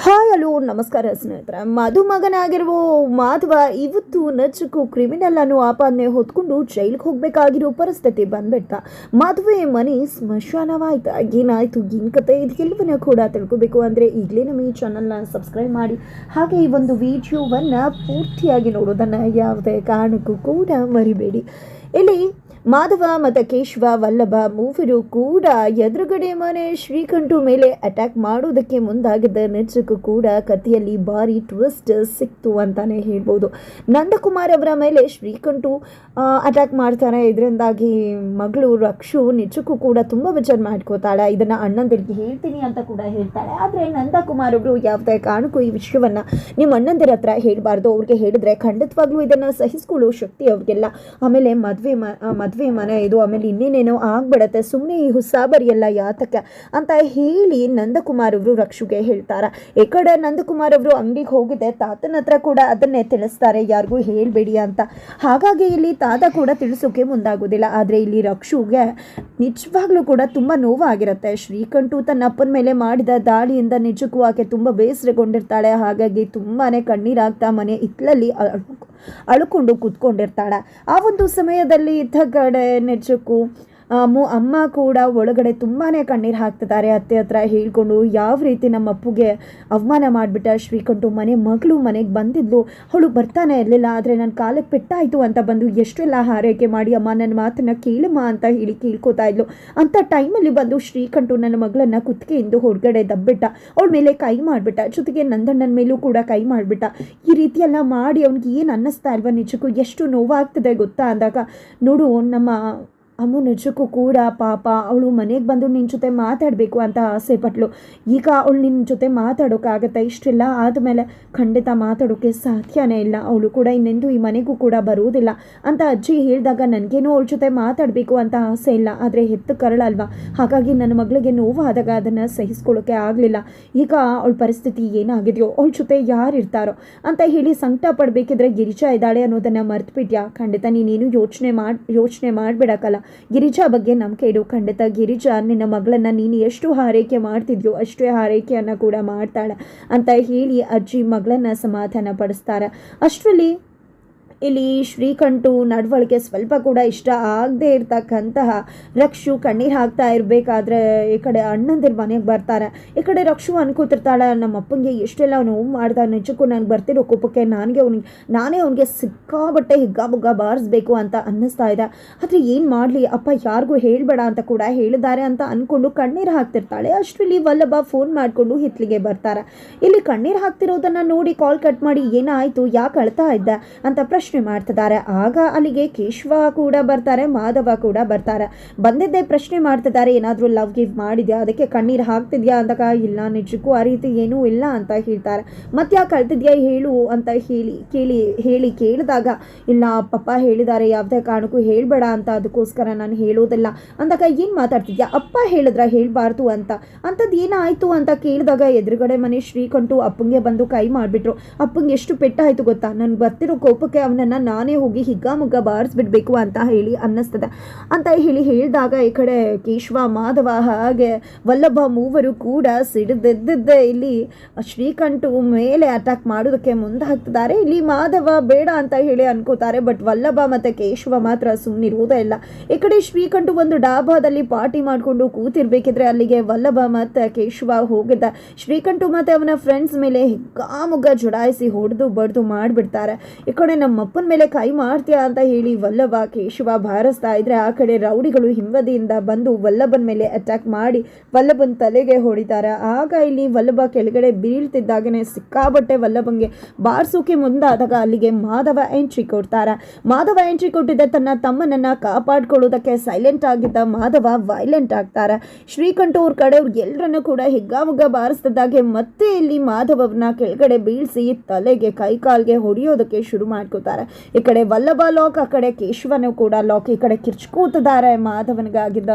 Hi, hello, ನಮಸ್ಕಾರ ಸ್ನೇಹಿತರೆ. ಮಧುಮಗನಾಗಿರುವ ಮಾಧವ ಇವತ್ತು ನಚ್ಚಕು ಕ್ರಿಮಿನಲ್ ಅನ್ನೋ ಆಪಾದನೆ ಹೊತ್ಕೊಂಡು ಜೈಲಿಗೆ ಹೋಗಬೇಕಾಗಿರೋ ಪರಿಸ್ಥಿತಿ ಬಂದ್ಬಿಡ್ತ. ಮದುವೆ ಮನೆ ಸ್ಮಶಾನವಾಯ್ತಾ. ಏನಾಯ್ತು? ಏನು ಕತೆ ಇದೆಲ್ಲವನ್ನ ಕೂಡ ತಿಳ್ಕೊಬೇಕು ಅಂದರೆ ಈಗಲೇ ನಮ್ಮ ಈ ಚಾನಲ್ನ ಸಬ್ಸ್ಕ್ರೈಬ್ ಮಾಡಿ. ಹಾಗೆ ಈ ಒಂದು ವಿಡಿಯೋವನ್ನು ಪೂರ್ತಿಯಾಗಿ ನೋಡೋದನ್ನು ಯಾವುದೇ ಕಾರಣಕ್ಕೂ ಕೂಡ ಮರಿಬೇಡಿ. ಇಲ್ಲಿ ಮಾಧವ ಮತ್ತು ಕೇಶವ ವಲ್ಲಭ ಮೂವರು ಕೂಡ ಎದುರುಗಡೆ ಮನೆ ಶ್ರೀಕಂಠು ಮೇಲೆ ಅಟ್ಯಾಕ್ ಮಾಡೋದಕ್ಕೆ ಮುಂದಾಗಿದ್ದ ನಿಜಕ್ಕೂ ಕೂಡ ಕಥೆಯಲ್ಲಿ ಭಾರಿ ಟ್ವಿಸ್ಟ್ ಸಿಕ್ತು ಅಂತಾನೆ ಹೇಳ್ಬೋದು. ನಂದಕುಮಾರ್ ಅವರ ಮೇಲೆ ಶ್ರೀಕಂಠು ಅಟ್ಯಾಕ್ ಮಾಡ್ತಾರೆ ಇದರಿಂದಾಗಿ ಮಗಳು ರಕ್ಷು ನಿಜಕ್ಕೂ ಕೂಡ ತುಂಬ ವಿಚಾರ ಮಾಡ್ಕೋತಾಳೆ ಇದನ್ನು ಅಣ್ಣಂದಿರಿಗೆ ಹೇಳ್ತೀನಿ ಅಂತ ಕೂಡ ಹೇಳ್ತಾಳೆ. ಆದರೆ ನಂದಕುಮಾರ್ ಅವರು ಯಾವುದೇ ಕಾರಣಕ್ಕೂ ಈ ವಿಷಯವನ್ನು ನಿಮ್ಮ ಅಣ್ಣಂದಿರ ಹತ್ರ ಹೇಳಬಾರ್ದು. ಅವ್ರಿಗೆ ಹೇಳಿದ್ರೆ ಖಂಡಿತವಾಗ್ಲೂ ಇದನ್ನು ಸಹಿಸ್ಕೊಳ್ಳೋ ಶಕ್ತಿ ಅವ್ರಿಗೆಲ್ಲ. ಆಮೇಲೆ ಮದುವೆ ಮದುವೆ ಮನೆ ಇದು. ಆಮೇಲೆ ಇನ್ನೇನೇನೋ ಆಗ್ಬಿಡತ್ತೆ. ಸುಮ್ಮನೆ ಈ ಹುಸ್ಸ ಎಲ್ಲ ಯಾತಕ್ಕೆ ಅಂತ ಹೇಳಿ ನಂದಕುಮಾರ್ ಅವರು ರಕ್ಷುಗೆ ಹೇಳ್ತಾರೆ. ಈ ಕಡೆ ನಂದಕುಮಾರ್ ಅವರು ಅಂಗಡಿಗೆ ಹೋಗಿದೆ. ತಾತನ ಹತ್ರ ಕೂಡ ಅದನ್ನೇ ತಿಳಿಸ್ತಾರೆ. ಯಾರಿಗೂ ಹೇಳಬೇಡಿ ಅಂತ. ಹಾಗಾಗಿ ಇಲ್ಲಿ ತಾತ ಕೂಡ ತಿಳಿಸೋಕೆ ಮುಂದಾಗೋದಿಲ್ಲ. ಆದರೆ ಇಲ್ಲಿ ರಕ್ಷುಗೆ ನಿಜವಾಗ್ಲೂ ಕೂಡ ತುಂಬ ನೋವಾಗಿರುತ್ತೆ. ಶ್ರೀಕಂಠು ತನ್ನ ಅಪ್ಪನ ಮೇಲೆ ಮಾಡಿದ ದಾಳಿಯಿಂದ ನಿಜಕ್ಕೂ ಆಕೆ ತುಂಬ ಬೇಸರಗೊಂಡಿರ್ತಾಳೆ. ಹಾಗಾಗಿ ತುಂಬಾ ಕಣ್ಣೀರಾಗ್ತಾ ಮನೆ ಇತ್ಲಲ್ಲಿ ಅಳ್- ಅಳ್ಕೊಂಡು ಕೂತ್ಕೊಂಡಿರ್ತಾಳೆ. ಆ ಒಂದು ಸಮಯದಲ್ಲಿ ಇದ್ದ ಕಡೆ ಆ, ಮು, ಅಮ್ಮ ಕೂಡ ಒಳಗಡೆ ತುಂಬಾ ಕಣ್ಣೀರು ಹಾಕ್ತಿದ್ದಾರೆ. ಅತ್ತೆ ಹತ್ರ ಹೇಳ್ಕೊಂಡು ಯಾವ ರೀತಿ ನಮ್ಮ ಅಪ್ಪುಗೆ ಅವಮಾನ ಮಾಡಿಬಿಟ್ಟ ಶ್ರೀಕಂಠು? ಮನೆ ಮಗಳು ಮನೆಗೆ ಬಂದಿದ್ಲು. ಅವಳು ಬರ್ತಾನೆ ಇರಲಿಲ್ಲ, ಆದರೆ ನನ್ನ ಕಾಲಕ್ಕೆ ಪೆಟ್ಟಾಯಿತು ಅಂತ ಬಂದು ಎಷ್ಟೆಲ್ಲ ಹಾರೈಕೆ ಮಾಡಿ ಅಮ್ಮ ನನ್ನ ಮಾತನ್ನು ಕೇಳಮ್ಮ ಅಂತ ಹೇಳಿ ಕೇಳ್ಕೊತಾ ಇದ್ಲು. ಅಂಥ ಟೈಮಲ್ಲಿ ಬಂದು ಶ್ರೀಕಂಠು ನನ್ನ ಮಗಳನ್ನ ಕುತ್ತಿಗೆಯಿಂದ ಹೊರಗಡೆ ದಬ್ಬಿಟ್ಟ. ಅವಳ ಮೇಲೆ ಕೈ ಮಾಡಿಬಿಟ್ಟ. ಜೊತೆಗೆ ನಂದಣ್ಣನ ಮೇಲೂ ಕೂಡ ಕೈ ಮಾಡಿಬಿಟ್ಟ. ಈ ರೀತಿಯೆಲ್ಲ ಮಾಡಿ ಅವ್ನಿಗೆ ಏನು ಅನ್ನಿಸ್ತಾ ಇಲ್ವಾ ನಿಜಕ್ಕೂ? ಎಷ್ಟು ನೋವಾಗ್ತದೆ ಗೊತ್ತಾ ಅಂದಾಗ, ನೋಡು ನಮ್ಮ ಅಮ್ಮು ನಿಜಕ್ಕೂ ಕೂಡ ಪಾಪ. ಅವಳು ಮನೆಗೆ ಬಂದು ನಿನ್ನ ಜೊತೆ ಮಾತಾಡಬೇಕು ಅಂತ ಆಸೆ ಪಟ್ಲು. ಈಗ ಅವಳು ನಿನ್ನ ಜೊತೆ ಮಾತಾಡೋಕ್ಕಾಗತ್ತೆ ಇಷ್ಟೆಲ್ಲ ಆದಮೇಲೆ ಖಂಡಿತ ಮಾತಾಡೋಕ್ಕೆ ಸಾಧ್ಯನೇ ಇಲ್ಲ. ಅವಳು ಕೂಡ ಇನ್ನೆಂದು ಈ ಮನೆಗೂ ಕೂಡ ಬರುವುದಿಲ್ಲ ಅಂತ ಅಜ್ಜಿ ಹೇಳಿದಾಗ ನನಗೇನು ಅವಳ ಜೊತೆ ಮಾತಾಡಬೇಕು ಅಂತ ಆಸೆ ಇಲ್ಲ. ಆದರೆ ಹೆತ್ತು ಕರಳಲ್ವಾ? ಹಾಗಾಗಿ ನನ್ನ ಮಗಳಿಗೆ ನೋವಾದಾಗ ಅದನ್ನು ಸಹಿಸ್ಕೊಳ್ಳೋಕ್ಕೆ ಆಗಲಿಲ್ಲ. ಈಗ ಅವಳ ಪರಿಸ್ಥಿತಿ ಏನಾಗಿದೆಯೋ, ಅವಳ ಜೊತೆ ಯಾರು ಇರ್ತಾರೋ ಅಂತ ಹೇಳಿ ಸಂಕಟ ಪಡಬೇಕಿದ್ರೆ ಗಿರಿಜಾ ಇದ್ದಾಳೆ ಅನ್ನೋದನ್ನು ಮರ್ತುಬಿಟ್ಯಾ? ಖಂಡಿತ ನೀನೇನು ಯೋಚನೆ ಮಾಡಿ, ಯೋಚನೆ ಮಾಡಬೇಡಕ್ಕಲ್ಲ. ಗಿರಿಜಾ ಬಗ್ಗೆ ನಂಬಿಕೆ ಇಡು. ಖಂಡಿತ ಗಿರಿಜಾ, ನಿನ್ನ ಮಗಳನ್ನ ನೀನು ಎಷ್ಟು ಹಾರೈಕೆ ಮಾಡ್ತಿದ್ಯೋ ಅಷ್ಟೇ ಹಾರೈಕೆಯನ್ನು ಕೂಡ ಮಾಡ್ತಾಳೆ ಅಂತ ಹೇಳಿ ಅಜ್ಜಿ ಮಗಳನ್ನ ಸಮಾಧಾನ ಪಡಿಸ್ತಾರೆ ಅಷ್ಟರಲ್ಲಿ ಇಲ್ಲಿ ಶ್ರೀಕಂಠು ನಡವಳಿಕೆ ಸ್ವಲ್ಪ ಕೂಡ ಇಷ್ಟ ಆಗದೆ ಇರ್ತಕ್ಕಂತಹ ರಕ್ಷು ಕಣ್ಣೀರು ಹಾಕ್ತಾ ಇರಬೇಕಾದ್ರೆ ಈ ಕಡೆ ಅಣ್ಣಂದಿರು ಮನೆಗೆ ಬರ್ತಾರೆ. ಈ ಕಡೆ ರಕ್ಷು ಅನ್ಕೋತಿರ್ತಾಳೆ ನಮ್ಮ ಅಪ್ಪನಿಗೆ ಎಷ್ಟೆಲ್ಲ ನೋವು ಮಾಡ್ದ ನಿಜಕ್ಕೂ ನನಗೆ ಬರ್ತಿರೋ ಕುಪಕ್ಕೆ ನನಗೆ ಅವ್ನಿಗೆ, ನಾನೇ ಅವನಿಗೆ ಸಿಕ್ಕಾಬಟ್ಟೆ ಹಿಗ್ಗಾಬುಗ್ಗ ಬಾರಿಸ್ಬೇಕು ಅಂತ ಅನ್ನಿಸ್ತಾ ಇದೆ. ಆದರೆ ಏನು ಮಾಡಲಿ, ಅಪ್ಪ ಯಾರಿಗೂ ಹೇಳಬೇಡ ಅಂತ ಕೂಡ ಹೇಳಿದ್ದಾರೆ ಅಂತ ಅಂದ್ಕೊಂಡು ಕಣ್ಣೀರು ಹಾಕ್ತಿರ್ತಾಳೆ. ಅಷ್ಟರಲ್ಲಿ ವಲ್ಲಭ ಫೋನ್ ಮಾಡಿಕೊಂಡು ಹಿತ್ಲಿಗೆ ಬರ್ತಾರೆ. ಇಲ್ಲಿ ಕಣ್ಣೀರು ಹಾಕ್ತಿರೋದನ್ನು ನೋಡಿ ಕಾಲ್ ಕಟ್ ಮಾಡಿ, ಏನಾಯಿತು, ಯಾಕೆ ಅಳ್ತಾ ಇದ್ದ? ಅಂತ ಪ್ರಶ್ನೆ ಮಾಡ್ತಿದ್ದಾರೆ. ಆಗ ಅಲ್ಲಿಗೆ ಕೇಶವ ಕೂಡ ಬರ್ತಾರೆ, ಮಾಧವ ಕೂಡ ಬರ್ತಾರೆ. ಬಂದಿದ್ದೇ ಪ್ರಶ್ನೆ ಮಾಡ್ತಿದ್ದಾರೆ, ಏನಾದರೂ ಲವ್ ಗಿವ್ ಮಾಡಿದ್ಯಾ? ಅದಕ್ಕೆ ಕಣ್ಣೀರು ಹಾಕ್ತಿದ್ಯಾ ಅಂದಾಗ ಇಲ್ಲ, ನಿಜಕ್ಕೂ ಆ ರೀತಿ ಏನೂ ಇಲ್ಲ ಅಂತ ಹೇಳ್ತಾರೆ. ಮತ್ತೆ ಯಾಕೆ ಕಳ್ತಿದ್ಯಾ ಹೇಳು ಅಂತ ಹೇಳಿ ಕೇಳಿ ಹೇಳಿ ಕೇಳಿದಾಗ, ಇಲ್ಲ ಪಪ್ಪ ಹೇಳಿದ್ದಾರೆ, ಯಾವುದೇ ಕಾರಣಕ್ಕೂ ಹೇಳಬೇಡ ಅಂತ, ಅದಕ್ಕೋಸ್ಕರ ನಾನು ಹೇಳೋದಿಲ್ಲ ಅಂದಾಗ ಏನು ಮಾತಾಡ್ತಿದ್ಯಾ? ಅಪ್ಪ ಹೇಳಿದ್ರೆ ಹೇಳಬಾರ್ದು ಅಂತ. ಅಂಥದ್ದು ಏನಾಯಿತು ಅಂತ ಕೇಳಿದಾಗ ಎದುರುಗಡೆ ಮನೆ ಶ್ರೀಕಂಠು ಅಪ್ಪಂಗೆ ಬಂದು ಕೈ ಮಾಡಿಬಿಟ್ರು. ಅಪ್ಪಂಗೆ ಎಷ್ಟು ಪೆಟ್ಟಾಯಿತು ಗೊತ್ತಾ? ನನಗೆ ಬರ್ತಿರೋ ಕೋಪಕ್ಕೆ ಅವನನ್ನು ನಾನೇ ಹೋಗಿ ಹಿಗ್ಗಾಮುಗ್ಗ ಬಾರಿಸ್ಬಿಡ್ಬೇಕು ಅಂತ ಹೇಳಿ ಅನ್ನಿಸ್ತದೆ. ಅಂತ ಹೇಳಿ ಹೇಳಿದಾಗ ಈ ಕಡೆ ಕೇಶವ, ಮಾಧವ ಹಾಗೆ ವಲ್ಲಭ ಮೂವರು ಕೂಡ ಸಿಡಿದೆದ್ದಿದ್ದೆ. ಇಲ್ಲಿ ಶ್ರೀಕಂಠು ಮೇಲೆ ಅಟ್ಯಾಕ್ ಮಾಡೋದಕ್ಕೆ ಮುಂದಾಗ್ತಿದ್ದಾರೆ. ಇಲ್ಲಿ ಮಾಧವ ಬೇಡ ಅಂತ ಹೇಳಿ ಅನ್ಕೋತಾರೆ ಬಟ್ ವಲ್ಲಭ ಮತ್ತು ಕೇಶವ ಮಾತ್ರ ಸುಮ್ಮನಿರುವುದೇ ಇಲ್ಲ. ಈ ಕಡೆ ಶ್ರೀಕಂಠು ಒಂದು ಡಾಬಾದಲ್ಲಿ ಪಾರ್ಟಿ ಮಾಡಿಕೊಂಡು ಕೂತಿರ್ಬೇಕಿದ್ರೆ ಅಲ್ಲಿಗೆ ವಲ್ಲಭ ಮತ್ತು ಕೇಶವ ಹೋಗಿದ್ದ. ಶ್ರೀಕಂಠು ಮತ್ತು ಅವನ ಫ್ರೆಂಡ್ಸ್ ಮೇಲೆ ಹಿಗ್ಗಾಮುಗ್ಗ ಜುಡಾಯಿಸಿ ಹೊಡೆದು ಬಡ್ದು ಮಾಡಿಬಿಡ್ತಾರೆ. ಈ ಕಡೆ ನಮ್ಮ ಅಪ್ಪನ ಮೇಲೆ ಕೈ ಮಾಡ್ತೀಯಾ ಅಂತ ಹೇಳಿ ವಲ್ಲಭ, ಕೇಶವ ಬಾರಿಸ್ತಾ ಇದ್ರೆ ಆ ಕಡೆ ರೌಡಿಗಳು ಹಿಂಬದಿಯಿಂದ ಬಂದು ವಲ್ಲಭನ ಮೇಲೆ ಅಟ್ಯಾಕ್ ಮಾಡಿ ವಲ್ಲಭನ ತಲೆಗೆ ಹೊಡಿತಾರೆ. ಆಗ ಇಲ್ಲಿ ವಲ್ಲಭ ಕೆಳಗಡೆ ಬೀಳ್ತಿದ್ದಾಗನೇ ಸಿಕ್ಕಾಬಟ್ಟೆ ವಲ್ಲಭಂಗೆ ಬಾರಿಸೋಕೆ ಮುಂದಾದಾಗ ಅಲ್ಲಿಗೆ ಮಾಧವ ಎಂಟ್ರಿ ಕೊಡ್ತಾರೆ. ಮಾಧವ ಎಂಟ್ರಿ ಕೊಟ್ಟಿದ್ದ ತನ್ನ ತಮ್ಮನನ್ನ ಕಾಪಾಡ್ಕೊಳ್ಳೋದಕ್ಕೆ ಸೈಲೆಂಟ್ ಆಗಿದ್ದ ಮಾಧವ ವೈಲೆಂಟ್ ಆಗ್ತಾರೆ. ಶ್ರೀಕಂಠ ಅವ್ರ ಕಡೆಯವ್ರು ಎಲ್ಲರನ್ನು ಕೂಡ ಹಿಗ್ಗಾಮುಗ್ಗ ಬಾರಿಸ್ತಿದ್ದಾಗೆ ಮತ್ತೆ ಇಲ್ಲಿ ಮಾಧವನ ಕೆಳಗಡೆ ಬೀಳಿಸಿ ತಲೆಗೆ ಕೈ ಕಾಲ್ಗೆ ಹೊಡೆಯೋದಕ್ಕೆ ಶುರು ಮಾಡ್ಕೋತಾರೆ. ಹೋಗ್ತಾರೆ ಈ ಕಡೆ ವಲ್ಲಭ ಲಾಕ್, ಆ ಕಡೆ ಕೇಶವನು ಕೂಡ ಲಾಕ್, ಈ ಕಡೆ ಕಿರ್ಚ್ಕೋತಿದ್ದಾರೆ. ಮಾಧವನಿಗಾಗಿದ್ದ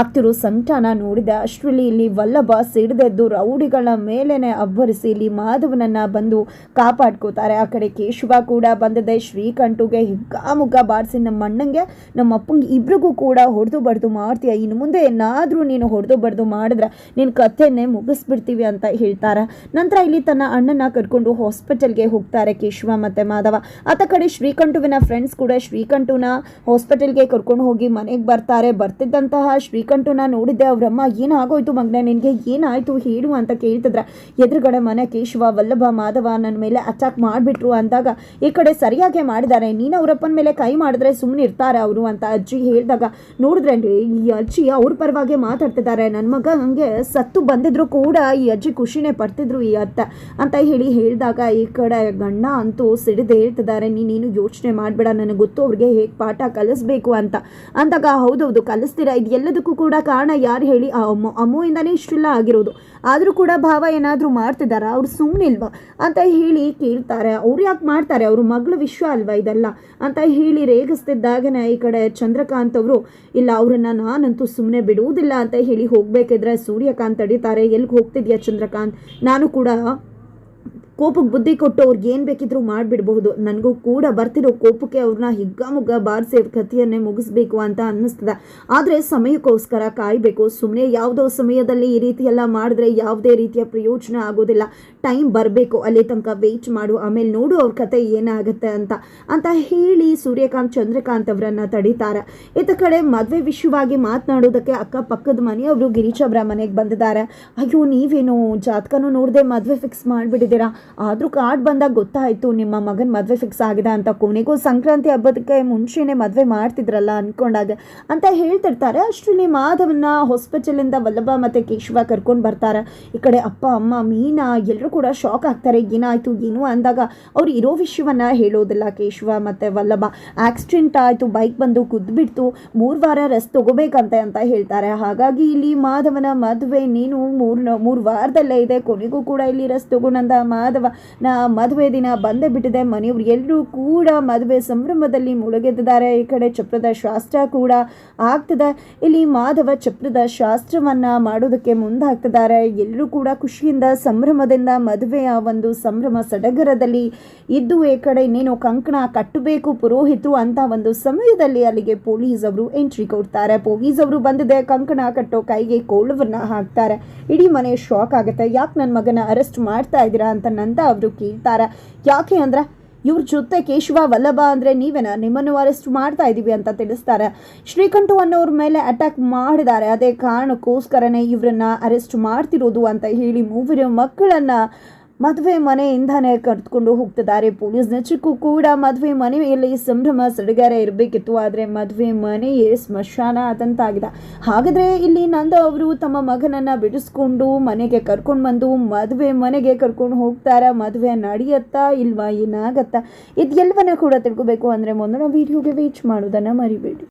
ಆಗ್ತಿರೋ ಸಂಕಟನ ನೋಡಿದ ಅಷ್ಟರಲ್ಲಿ ಇಲ್ಲಿ ವಲ್ಲಭ ಸಿಡ್ದೆದ್ದು ರೌಡಿಗಳ ಮೇಲೇನೆ ಅಬ್ಬರಿಸಿ ಇಲ್ಲಿ ಮಾಧವನನ್ನ ಬಂದು ಕಾಪಾಡ್ಕೋತಾರೆ. ಆ ಕಡೆ ಕೇಶವ ಕೂಡ ಬಂದದೆ. ಶ್ರೀಕಂಠುಗೆ ಹಿಗ್ಗಾಮುಗ್ಗ ಬಾರಿಸಿ ನಮ್ಮ ಅಣ್ಣಂಗೆ, ನಮ್ಮ ಅಪ್ಪಂಗೆ ಇಬ್ರಿಗೂ ಕೂಡ ಹೊಡೆದು ಬಡ್ದು ಮಾಡ್ತೀಯ. ಇನ್ನು ಮುಂದೆ ಏನಾದರೂ ನೀನು ಹೊಡೆದು ಬಡ್ದು ಮಾಡಿದ್ರೆ ನಿನ್ನ ಕಥೆನೇ ಮುಗಿಸ್ಬಿಡ್ತೀವಿ ಅಂತ ಹೇಳ್ತಾರೆ. ನಂತರ ಇಲ್ಲಿ ತನ್ನ ಅಣ್ಣನ ಕರ್ಕೊಂಡು ಹಾಸ್ಪಿಟಲ್ಗೆ ಹೋಗ್ತಾರೆ ಕೇಶವ ಮತ್ತು ಮಾಧವ. ಆತ ಶ್ರೀಕಂಠುವಿನ ಫ್ರೆಂಡ್ಸ್ ಕೂಡ ಶ್ರೀಕಂಠುನ ಹಾಸ್ಪಿಟಲ್ಗೆ ಕರ್ಕೊಂಡು ಹೋಗಿ ಮನೆಗೆ ಬರ್ತಾರೆ. ಬರ್ತಿದ್ದಂತಹ ಶ್ರೀಕಂಠುನ ನೋಡಿದ್ದೆ, ಅವರಮ್ಮ, ಏನಾಗೋಯ್ತು ಮಗ್ನೆ? ನಿನಗೆ ಏನಾಯಿತು? ಹೇಳು ಅಂತ ಕೇಳ್ತಿದ್ರೆ. ಎದುರುಗಡೆ ಮನೆ ಕೇಶವ, ವಲ್ಲಭ, ಮಾಧವ ನನ್ನ ಮೇಲೆ ಅಟ್ಯಾಕ್ ಮಾಡಿಬಿಟ್ರು ಅಂದಾಗ, ಈ ಕಡೆ ಸರಿಯಾಗಿ ಮಾಡಿದ್ದಾರೆ. ನೀನು ಅವರಪ್ಪನ ಮೇಲೆ ಕೈ ಮಾಡಿದ್ರೆ ಸುಮ್ಮನೆ ಇರ್ತಾರೆ ಅವರು ಅಂತ ಅಜ್ಜಿ ಹೇಳಿದಾಗ, ನೋಡಿದ್ರೆ ಈ ಅಜ್ಜಿ ಅವ್ರ ಪರವಾಗಿ ಮಾತಾಡ್ತಿದ್ದಾರೆ. ನನ್ನ ಮಗ ಹಂಗೆ ಸತ್ತು ಬಂದಿದ್ರು ಕೂಡ ಈ ಅಜ್ಜಿ ಖುಷಿನೇ ಪಡ್ತಿದ್ರು ಈ ಅತ್ತ ಅಂತ ಹೇಳಿ ಹೇಳಿದಾಗ, ಈ ಕಡೆ ಗಂಡ ಅಂತೂ ಸಿಡಿದು ಹೇಳ್ತಿದ್ದಾರೆ ನೀನೇನು ಯೋಚನೆ ಮಾಡಬೇಡ, ನನಗೆ ಗೊತ್ತು ಅವ್ರಿಗೆ ಹೇಗೆ ಪಾಠ ಕಲಿಸ್ಬೇಕು ಅಂತ. ಅಂದಾಗ ಹೌದೌದು, ಕಲಿಸ್ತೀರಾ, ಇದು ಎಲ್ಲದಕ್ಕೂ ಕೂಡ ಕಾರಣ ಯಾರು ಹೇಳಿ, ಆ ಅಮ್ಮ, ಅಮ್ಮುವಿಂದನೇ ಇಷ್ಟೆಲ್ಲ ಆಗಿರೋದು. ಆದರೂ ಕೂಡ ಭಾವ ಏನಾದರೂ ಮಾಡ್ತಿದ್ದಾರಾ ಅವ್ರು ಸುಮ್ಮನಿಲ್ವಾ ಅಂತ ಹೇಳಿ ಕೇಳ್ತಾರೆ. ಅವ್ರು ಯಾಕೆ ಮಾಡ್ತಾರೆ? ಅವ್ರ ಮಗಳ ವಿಶ್ವ ಅಲ್ವಾ ಇದೆಲ್ಲ? ಅಂತ ಹೇಳಿ ರೇಗಿಸ್ತಿದ್ದಾಗನೇ ಈ ಕಡೆ ಚಂದ್ರಕಾಂತ್ ಅವರು. ಇಲ್ಲ, ಅವರನ್ನ ನಾನಂತೂ ಸುಮ್ಮನೆ ಬಿಡುವುದಿಲ್ಲ ಅಂತ ಹೇಳಿ ಹೋಗಬೇಕಿದ್ರೆ ಸೂರ್ಯಕಾಂತ್ ತಡೀತಾರೆ. ಎಲ್ಲಿಗೆ ಹೋಗ್ತಿದ್ಯಾ ಚಂದ್ರಕಾಂತ್? ನಾನು ಕೂಡ ಕೋಪಕ್ಕೆ ಬುದ್ಧಿ ಕೊಟ್ಟು ಅವ್ರಿಗೆ ಏನು ಬೇಕಿದ್ರೂ ಮಾಡಿಬಿಡಬಹುದು. ನನಗೂ ಕೂಡ ಬರ್ತಿರೋ ಕೋಪಕ್ಕೆ ಅವ್ರನ್ನ ಹಿಗ್ಗಾಮುಗ್ಗ ಬಾರಿಸಿ ಅವ್ರ ಕಥೆಯನ್ನೇ ಮುಗಿಸ್ಬೇಕು ಅಂತ ಅನ್ನಿಸ್ತದೆ. ಆದರೆ ಸಮಯಕ್ಕೋಸ್ಕರ ಕಾಯಬೇಕು. ಸುಮ್ಮನೆ ಯಾವುದೋ ಸಮಯದಲ್ಲಿ ಈ ರೀತಿ ಎಲ್ಲ ಮಾಡಿದ್ರೆ ಯಾವುದೇ ರೀತಿಯ ಪ್ರಯೋಜನ ಆಗೋದಿಲ್ಲ. ಟೈಮ್ ಬರಬೇಕು. ಅಲ್ಲಿ ತನಕ ವೆಯ್ಟ್ ಮಾಡು. ಆಮೇಲೆ ನೋಡು ಅವ್ರ ಕತೆ ಏನಾಗುತ್ತೆ ಅಂತ. ಅಂತ ಹೇಳಿ ಸೂರ್ಯಕಾಂತ್, ಚಂದ್ರಕಾಂತ್ ಅವರನ್ನು ತಡೀತಾರೆ. ಇತ್ತ ಕಡೆ ಮದುವೆ ವಿಷಯವಾಗಿ ಮಾತನಾಡೋದಕ್ಕೆ ಅಕ್ಕಪಕ್ಕದ ಮನೆಯವರು ಗಿರೀಶವ್ರ ಮನೆಗೆ ಬಂದಿದ್ದಾರೆ ಅಯ್ಯೋ, ನೀವೇನು ಜಾತಕನೂ ನೋಡದೆ ಮದುವೆ ಫಿಕ್ಸ್ ಮಾಡಿಬಿಟ್ಟಿದ್ದೀರಾ? ಆದರೂ ಕಾರ್ಡ್ ಬಂದಾಗ ಗೊತ್ತಾಯಿತು, ನಿಮ್ಮ ಮಗನ ಮದುವೆ ಫಿಕ್ಸ್ ಆಗಿದೆ ಅಂತ. ಕೊನೆಗೂ ಸಂಕ್ರಾಂತಿ ಹಬ್ಬದಕ್ಕೆ ಮುಂಚೆನೇ ಮದುವೆ ಮಾಡ್ತಿದ್ರಲ್ಲ ಅಂದ್ಕೊಂಡಾಗ ಅಂತ ಹೇಳ್ತಿರ್ತಾರೆ. ಅಷ್ಟರಲ್ಲಿ ಮಾಧವನ್ನ ಹಾಸ್ಪಿಟಲಿಂದ ವಲ್ಲಭ ಮತ್ತು ಕೇಶವ ಕರ್ಕೊಂಡು ಬರ್ತಾರೆ. ಈ ಕಡೆ ಅಪ್ಪ, ಅಮ್ಮ, ಮೀನಾ ಎಲ್ಲರೂ ಕೂಡ ಶಾಕ್ ಆಗ್ತಾರೆ. ಏನಾಯಿತು, ಏನು ಅಂದಾಗ ಅವ್ರು ಇರೋ ವಿಷಯವನ್ನು ಹೇಳೋದಿಲ್ಲ ಕೇಶವ ಮತ್ತು ವಲ್ಲಭ. ಆಕ್ಸಿಡೆಂಟ್ ಆಯಿತು ಬೈಕ್ ಬಂದು ಕುದ್ಬಿಡ್ತು. ಮೂರು ವಾರ ರೆಸ್ಟ್ ತಗೋಬೇಕಂತೆ ಅಂತ ಹೇಳ್ತಾರೆ. ಹಾಗಾಗಿ ಇಲ್ಲಿ ಮಾಧವನ ಮದುವೆ ನೀನು ಮೂರು ಮೂರು ವಾರದಲ್ಲೇ ಇದೆ. ಕೊನೆಗೂ ಕೂಡ ಇಲ್ಲಿ ರೆಸ್ಟ್ ತಗೊಂಡಂತ ಮಾಧವ ನಾ ಮದುವೆ ದಿನ ಬಂದೇ ಬಿಟ್ಟಿದೆ ಮನೆಯವರು ಎಲ್ಲರೂ ಕೂಡ ಮದುವೆ ಸಂಭ್ರಮದಲ್ಲಿ ಮುಳುಗೆದಿದ್ದಾರೆ ಈ ಕಡೆ ಚಪ್ರದ ಶಾಸ್ತ್ರ ಕೂಡ ಆಗ್ತದೆ. ಇಲ್ಲಿ ಮಾಧವ ಚಪ್ರದ ಶಾಸ್ತ್ರವನ್ನ ಮಾಡೋದಕ್ಕೆ ಮುಂದಾಗ್ತಿದ್ದಾರೆ. ಎಲ್ಲರೂ ಕೂಡ ಖುಷಿಯಿಂದ, ಸಂಭ್ರಮದಿಂದ ಮದುವೆಯ ಒಂದು ಸಂಭ್ರಮ ಸಡಗರದಲ್ಲಿ ಇದ್ದು, ಈ ಕಡೆ ಇನ್ನೇನು ಕಂಕಣ ಕಟ್ಟಬೇಕು ಪುರೋಹಿತರು ಅಂತ ಒಂದು ಸಮಯದಲ್ಲಿ ಅಲ್ಲಿಗೆ ಪೊಲೀಸ್ ಅವರು ಎಂಟ್ರಿ ಕೊಡ್ತಾರೆ. ಪೊಲೀಸ್ ಅವರು ಬಂದಿದೆ, ಕಂಕಣ ಕಟ್ಟೋ ಕೈಗೆ ಕೋಳವನ್ನ ಹಾಕ್ತಾರೆ. ಇಡೀ ಮನೆ ಶಾಕ್ ಆಗುತ್ತೆ. ಯಾಕೆ ನನ್ನ ಮಗನ ಅರೆಸ್ಟ್ ಮಾಡ್ತಾ ಇದ್ದೀರಾ ಅಂತ ನಂದ ಅವರು ಕೇಳ್ತಾರೆ? ಯಾಕೆ ಅಂದ್ರೆ ಇವ್ರ ಜೊತೆ ಕೇಶವ, ವಲ್ಲಭ ಅಂದರೆ ನೀವೇನ? ನಿಮ್ಮನ್ನು ಅರೆಸ್ಟ್ ಮಾಡ್ತಾ ಇದ್ದೀವಿ ಅಂತ ತಿಳಿಸ್ತಾರೆ. ಶ್ರೀಕಂಠು ಅನ್ನೋರ ಮೇಲೆ ಅಟ್ಯಾಕ್ ಮಾಡಿದ್ದಾರೆ. ಅದೇ ಕಾರಣಕ್ಕೋಸ್ಕರನೇ ಇವರನ್ನ ಅರೆಸ್ಟ್ ಮಾಡ್ತಿರೋದು ಅಂತ ಹೇಳಿ ಮೂವರು ಮಕ್ಕಳನ್ನ ಮದುವೆ ಮನೆಯಿಂದನೇ ಕರೆದುಕೊಂಡು ಹೋಗ್ತಿದ್ದಾರೆ. ಪೊಲೀಸ್ ನೆಚ್ಚಕ್ಕೂ ಕೂಡ ಮದುವೆ ಮನೆಯಲ್ಲಿ ಸಂಭ್ರಮ ಸಡಗರ ಇರಬೇಕಿತ್ತು. ಆದರೆ ಮದುವೆ ಮನೆಯೇ ಸ್ಮಶಾನ ಆದಂತಾಗಿದೆ. ಹಾಗಾದರೆ ಇಲ್ಲಿ ನಂದ ಅವರು ತಮ್ಮ ಮಗನನ್ನು ಬಿಡಿಸ್ಕೊಂಡು ಮನೆಗೆ ಕರ್ಕೊಂಡು ಬಂದು ಮದುವೆ ಮನೆಗೆ ಕರ್ಕೊಂಡು ಹೋಗ್ತಾರ? ಮದುವೆ ನಡೆಯತ್ತಾ ಇಲ್ವಾ? ಏನಾಗತ್ತಾ? ಇದೆಲ್ಲವನ್ನ ಕೂಡ ತಿಳ್ಕೊಬೇಕು. ಅಂದರೆ ಮುಂದಿನ ವೀಡಿಯೋಗೆ ವೀಚ್ ಮಾಡೋದನ್ನು ಮರಿಬೇಡಿ.